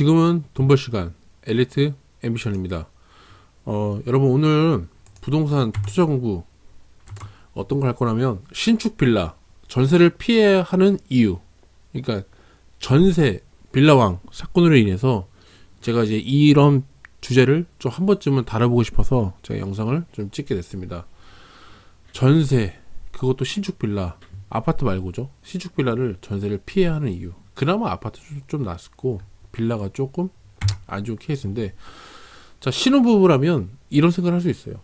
지금은 돈 벌 시간 엘리트 앰비션입니다. 어, 여러분 오늘 부동산 투자 공부 어떤 걸 할 거냐면 신축 빌라 전세를 피해야 하는 이유. 그러니까 전세 빌라왕 사건으로 인해서 제가 이제 이런 주제를 좀 한 번쯤은 다뤄보고 싶어서 제가 영상을 좀 찍게 됐습니다. 전세 그것도 신축 빌라 아파트 말고죠. 신축 빌라를 전세를 피해야 하는 이유. 그나마 아파트 좀, 좀 낫고 빌라가 조금 안 좋은 케이스인데 자 신혼부부라면 이런 생각을 할 수 있어요.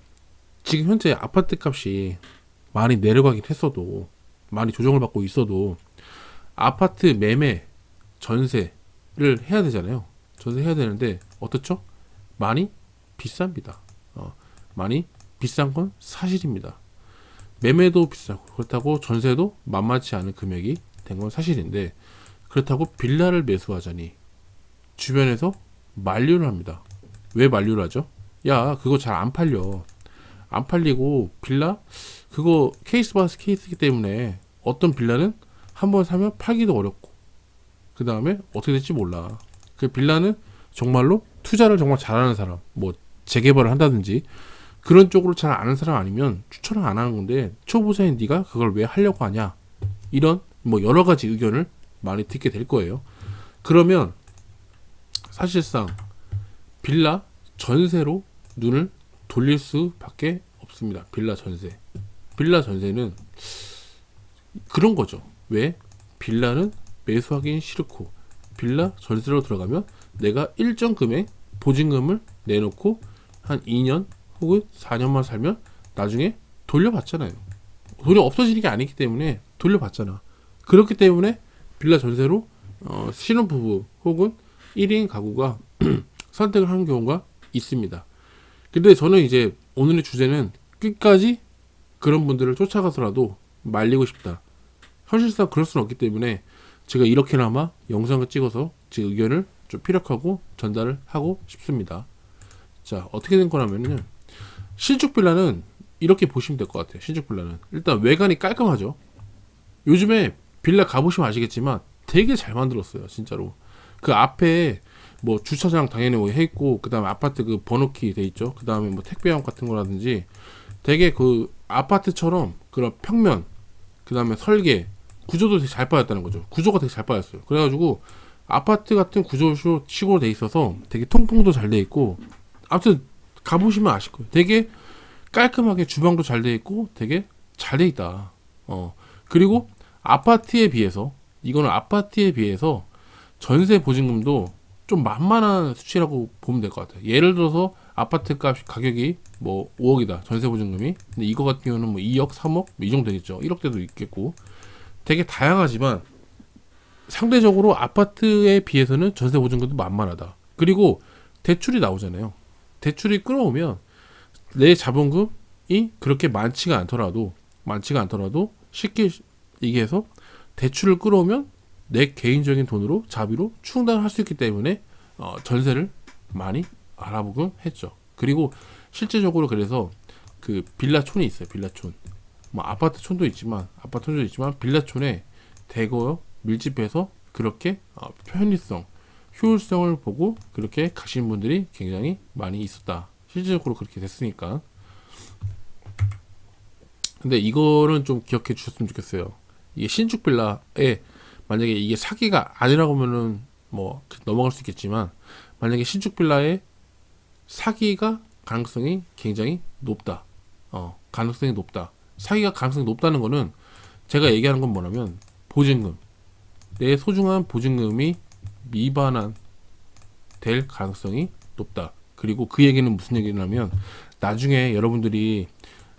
지금 현재 아파트 값이 많이 내려가긴 했어도 많이 조정을 받고 있어도 아파트 매매 전세를 해야 되잖아요. 전세 해야 되는데 어떻죠? 많이 비쌉니다. 어, 많이 비싼 건 사실입니다. 매매도 비싸고 그렇다고 전세도 만만치 않은 금액이 된 건 사실인데 그렇다고 빌라를 매수하자니 주변에서 만류를 합니다. 왜 만류를 하죠? 야 그거 잘 안 팔려. 안 팔리고 빌라 그거 케이스 바스 케이스이기 때문에 어떤 빌라는 한 번 사면 팔기도 어렵고 그 다음에 어떻게 될지 몰라. 그 빌라는 정말로 투자를 정말 잘하는 사람, 뭐 재개발을 한다든지 그런 쪽으로 잘 아는 사람 아니면 추천을 안 하는 건데 초보자인 네가 그걸 왜 하려고 하냐 이런 뭐 여러 가지 의견을 많이 듣게 될 거예요. 그러면 사실상 빌라 전세로 눈을 돌릴 수밖에 없습니다. 빌라 전세. 빌라 전세는 그런 거죠. 왜? 빌라는 매수하기는 싫고 빌라 전세로 들어가면 내가 일정 금액 보증금을 내놓고 한 2년 혹은 4년만 살면 나중에 돌려받잖아요. 돈이 없어지는 게 아니기 때문에 돌려받잖아. 그렇기 때문에 빌라 전세로 어, 신혼부부 혹은 1인 가구가 선택을 하는 경우가 있습니다. 근데 저는 이제 오늘의 주제는 끝까지 그런 분들을 쫓아가서라도 말리고 싶다. 현실상 그럴 수는 없기 때문에 제가 이렇게나마 영상을 찍어서 제 의견을 좀 피력하고 전달을 하고 싶습니다. 자, 어떻게 된 거냐면요. 신축 빌라는 이렇게 보시면 될 것 같아요. 신축 빌라는. 일단 외관이 깔끔하죠. 요즘에 빌라 가보시면 아시겠지만 되게 잘 만들었어요. 진짜로. 그 앞에 뭐 주차장 당연히 뭐해 있고 그다음에 아파트 그 번호키 돼 있죠. 그다음에 뭐 택배함 같은 거라든지 되게 그 아파트처럼 그런 평면 그다음에 설계 구조도 되게 잘 빠졌다는 거죠. 구조가 되게 잘 빠졌어요. 그래가지고 아파트 같은 구조식으로 돼 있어서 되게 통풍도 잘 돼 있고 아무튼 가보시면 아실 거예요. 되게 깔끔하게 주방도 잘 돼 있고 되게 잘 돼 있다. 어 그리고 아파트에 비해서 이거는 아파트에 비해서 전세 보증금도 좀 만만한 수치라고 보면 될 것 같아요. 예를 들어서 아파트 값 가격이 뭐 5억이다 전세 보증금이. 근데 이거 같은 경우는 뭐 2억 3억? 뭐 이 정도 되겠죠. 1억대도 있겠고. 되게 다양하지만 상대적으로 아파트에 비해서는 전세 보증금도 만만하다. 그리고 대출이 나오잖아요. 대출이 끌어오면 내 자본금이 그렇게 많지가 않더라도 많지가 않더라도 쉽게 얘기해서 대출을 끌어오면 내 개인적인 돈으로 자비로 충당을 할수 있기 때문에 어, 전세를 많이 알아보곤 했죠. 그리고 실제적으로 그래서 그 빌라촌이 있어요. 빌라촌. 뭐 아파트촌도 있지만 아파트촌도 있지만 빌라촌에 대거 밀집해서 그렇게 어, 편의성, 효율성을 보고 그렇게 가신 분들이 굉장히 많이 있었다. 실질적으로 그렇게 됐으니까. 근데 이거는 좀 기억해 주셨으면 좋겠어요. 이게 신축 빌라에 만약에 이게 사기가 아니라고 하면은 뭐 넘어갈 수 있겠지만 만약에 신축 빌라에 사기가 가능성이 굉장히 높다. 어, 가능성이 높다. 사기가 가능성이 높다는 거는 제가 얘기하는 건 뭐냐면 보증금. 내 소중한 보증금이 미반환 될 가능성이 높다. 그리고 그 얘기는 무슨 얘기냐면 나중에 여러분들이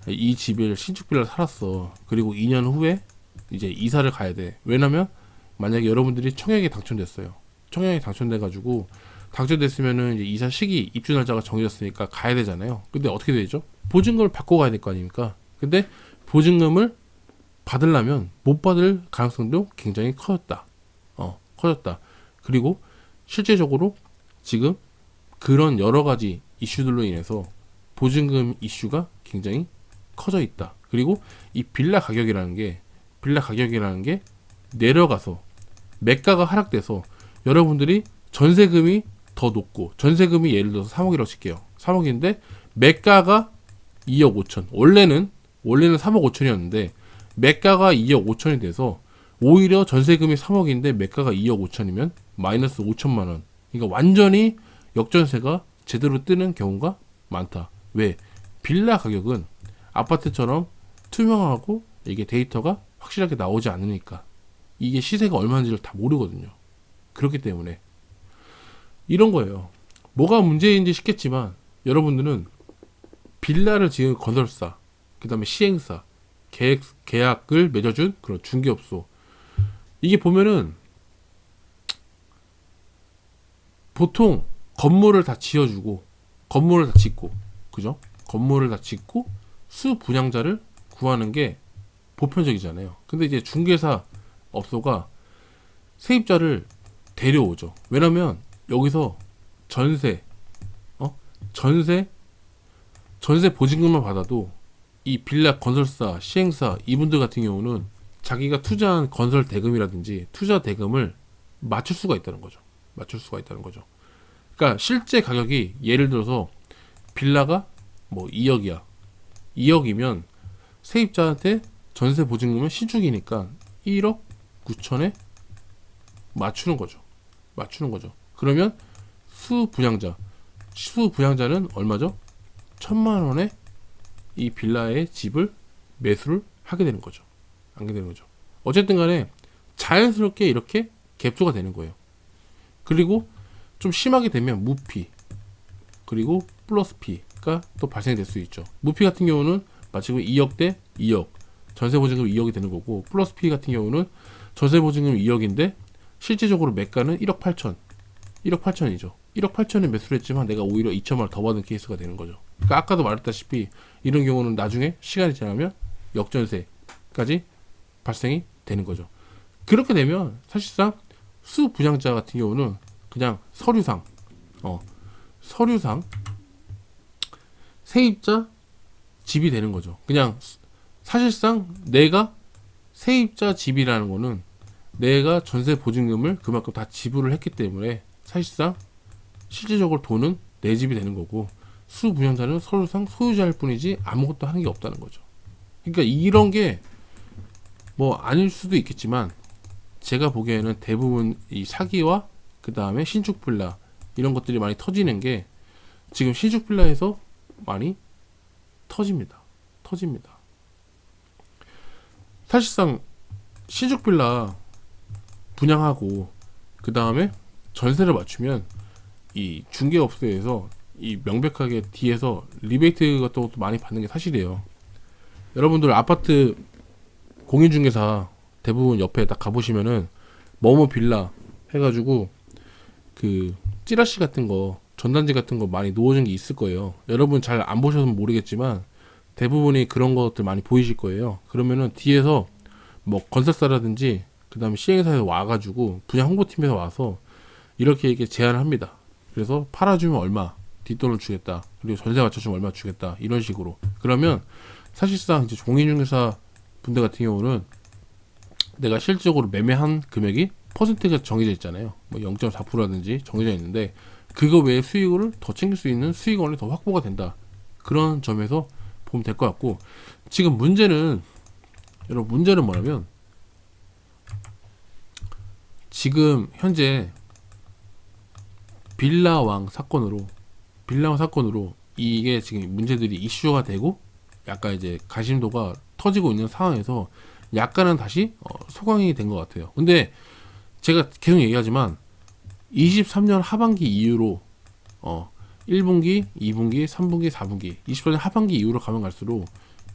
이 집을 신축 빌라를 살았어. 그리고 2년 후에 이제 이사를 가야 돼. 왜냐면 만약에 여러분들이 청약에 당첨됐어요. 청약에 당첨돼 가지고 당첨됐으면은 이제 이사 시기 입주 날짜가 정해졌으니까 가야 되잖아요. 근데 어떻게 되죠? 보증금을 받고 가야 될 거 아닙니까? 근데 보증금을 받으려면 못 받을 가능성도 굉장히 커졌다. 어, 커졌다. 그리고 실제적으로 지금 그런 여러 가지 이슈들로 인해서 보증금 이슈가 굉장히 커져 있다. 그리고 이 빌라 가격이라는 게 빌라 가격이라는 게 내려가서 매가가 하락돼서 여러분들이 전세금이 더 높고 전세금이 예를 들어서 3억이라고 칠게요. 3억인데 매가가 2억 5천. 원래는 원래는 3억 5천이었는데 매가가 2억 5천이 돼서 오히려 전세금이 3억인데 매가가 2억 5천이면 마이너스 5천만 원. 그러니까 완전히 역전세가 제대로 뜨는 경우가 많다. 왜? 빌라 가격은 아파트처럼 투명하고 이게 데이터가 확실하게 나오지 않으니까 이게 시세가 얼마인지를 다 모르거든요. 그렇기 때문에 이런 거예요. 뭐가 문제인지 싶겠지만 여러분들은 빌라를 지은 건설사, 그 다음에 시행사, 계획, 계약을 맺어준 그런 중개업소. 이게 보면은 보통 건물을 다 지어주고 건물을 다 짓고 그죠? 건물을 다 짓고 수 분양자를 구하는 게 보편적이잖아요. 근데 이제 중개사 업소가 세입자를 데려오죠. 왜냐면 여기서 전세, 어? 전세, 전세 보증금만 받아도 이 빌라 건설사, 시행사 이분들 같은 경우는 자기가 투자한 건설 대금이라든지 투자 대금을 맞출 수가 있다는 거죠. 맞출 수가 있다는 거죠. 그러니까 실제 가격이 예를 들어서 빌라가 뭐 2억이야. 2억이면 세입자한테 전세 보증금은 신축이니까 1억 9천에 맞추는 거죠. 맞추는 거죠. 그러면 수 분양자, 수 분양자는 얼마죠? 천만 원에 이 빌라의 집을 매수를 하게 되는 거죠. 하게 되는 거죠. 어쨌든 간에 자연스럽게 이렇게 갭조가 되는 거예요. 그리고 좀 심하게 되면 무피 그리고 플러스 피가 또 발생될 수 있죠. 무피 같은 경우는 마치 2억 대 2억 전세 보증금 2억이 되는 거고 플러스 피 같은 경우는 전세 보증금 2억인데 실제적으로 매가는 1억 8천 1억 8천이죠. 1억 8천에 매수를 했지만 내가 오히려 2천만 원더 받은 케이스가 되는 거죠. 그러니까 아까도 말했다시피 이런 경우는 나중에 시간이 지나면 역전세까지 발생이 되는 거죠. 그렇게 되면 사실상 수 분양자 같은 경우는 그냥 서류상 어 서류상 세입자 집이 되는 거죠. 그냥 사실상 내가 세입자 집이라는 거는 내가 전세 보증금을 그만큼 다 지불을 했기 때문에 사실상 실질적으로 돈은 내 집이 되는 거고 수 분양자는 서류상 소유자일 뿐이지 아무것도 하는 게 없다는 거죠. 그러니까 이런 게 뭐 아닐 수도 있겠지만 제가 보기에는 대부분 이 사기와 그 다음에 신축 빌라 이런 것들이 많이 터지는 게 지금 신축 빌라에서 많이 터집니다. 터집니다. 사실상 신축 빌라 분양하고 그 다음에 전세를 맞추면 이 중개업소에서 이 명백하게 뒤에서 리베이트 같은 것도 많이 받는 게 사실이에요. 여러분들 아파트 공인중개사 대부분 옆에 딱 가보시면은 뭐뭐 빌라 해가지고 그 찌라시 같은 거 전단지 같은 거 많이 놓아진 게 있을 거예요. 여러분 잘 안 보셔서 모르겠지만 대부분이 그런 것들 많이 보이실 거예요. 그러면은 뒤에서 뭐 건설사라든지 그 다음에 시행사에서 와가지고 분양 홍보팀에서 와서 이렇게 이렇게 제안을 합니다. 그래서 팔아주면 얼마 뒷돈을 주겠다. 그리고 전세 맞춰주면 얼마 주겠다. 이런 식으로. 그러면 사실상 이제 공인중개사 분들 같은 경우는 내가 실질적으로 매매한 금액이 퍼센트가 정해져 있잖아요. 뭐 0.4%라든지 정해져 있는데 그거 외에 수익을 더 챙길 수 있는 수익원이 더 확보가 된다. 그런 점에서 보면 될 것 같고 지금 문제는 여러분 문제는 뭐냐면 지금 현재 빌라왕 사건으로 빌라왕 사건으로 이게 지금 문제들이 이슈가 되고 약간 이제 가심도가 터지고 있는 상황에서 약간은 다시 어, 소강이 된 것 같아요. 근데 제가 계속 얘기하지만 23년 하반기 이후로 어 1분기, 2분기, 3분기, 4분기, 24년 하반기 이후로 가면 갈수록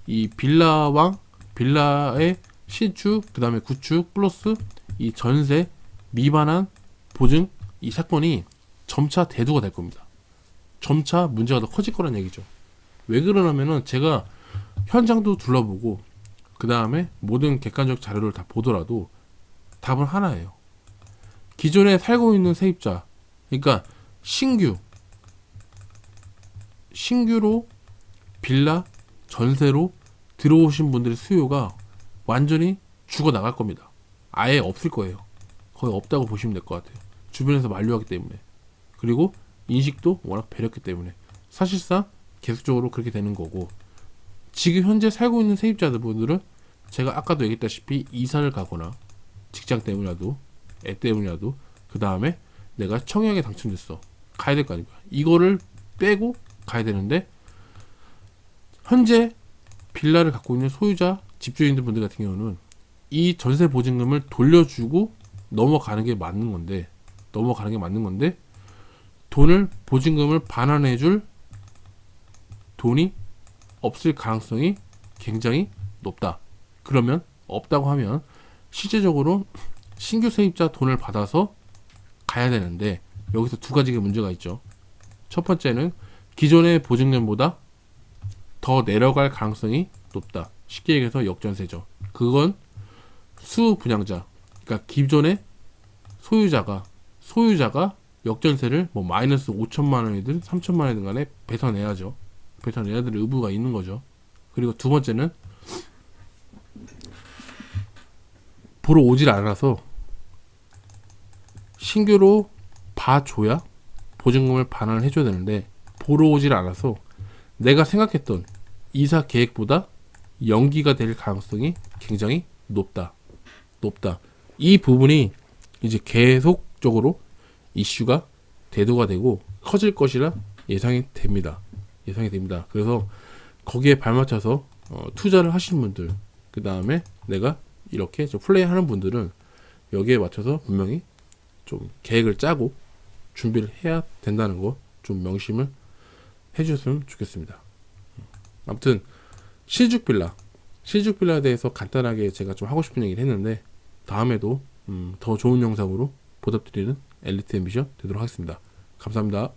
이 빌라왕, 빌라의 신축, 그 다음에 구축 플러스 이 전세 미반한 보증 이 사건이 점차 대두가 될 겁니다. 점차 문제가 더 커질 거란 얘기죠. 왜 그러냐면은 제가 현장도 둘러보고 그 다음에 모든 객관적 자료를 다 보더라도 답은 하나예요. 기존에 살고 있는 세입자, 그러니까 신규, 신규로 빌라 전세로 들어오신 분들의 수요가 완전히 죽어 나갈 겁니다. 아예 없을 거예요. 거의 없다고 보시면 될 것 같아요. 주변에서 만류하기 때문에 그리고 인식도 워낙 배렸기 때문에 사실상 계속적으로 그렇게 되는 거고 지금 현재 살고 있는 세입자들 분들은 제가 아까도 얘기했다시피 이사를 가거나 직장 때문이라도 애 때문이라도 그 다음에 내가 청약에 당첨됐어 가야 될 거 아닙니까 이거를 빼고 가야 되는데 현재 빌라를 갖고 있는 소유자 집주인들 분들 같은 경우는 이 전세 보증금을 돌려주고 넘어가는 게 맞는 건데 넘어가는 게 맞는 건데 돈을 보증금을 반환해 줄 돈이 없을 가능성이 굉장히 높다. 그러면 없다고 하면 실제적으로 신규 세입자 돈을 받아서 가야 되는데 여기서 두 가지가 문제가 있죠. 첫 번째는 기존의 보증금보다 더 내려갈 가능성이 높다. 쉽게 얘기해서 역전세죠. 그건 수 분양자, 그러니까 기존의 소유자가 소유자가 역전세를 뭐 마이너스 5천만 원이든 3천만 원이든 간에 배상내야죠. 배상내야 될 의무가 있는 거죠. 그리고 두 번째는 보러 오질 않아서 신규로 봐줘야 보증금을 반환을 해줘야 되는데 보러 오질 않아서 내가 생각했던 이사 계획보다 연기가 될 가능성이 굉장히 높다. 높다. 이 부분이 이제 계속적으로 이슈가 대두가 되고 커질 것이라 예상이 됩니다. 예상이 됩니다. 그래서 거기에 발맞춰서 어, 투자를 하시는 분들, 그 다음에 내가 이렇게 좀 플레이하는 분들은 여기에 맞춰서 분명히 좀 계획을 짜고 준비를 해야 된다는 거 좀 명심을 해주셨으면 좋겠습니다. 아무튼 실죽 빌라, 실죽 빌라에 대해서 간단하게 제가 좀 하고 싶은 얘기를 했는데 다음에도 음, 더 좋은 영상으로 보답드리는 엘리트 앰비션 되도록 하겠습니다. 감사합니다.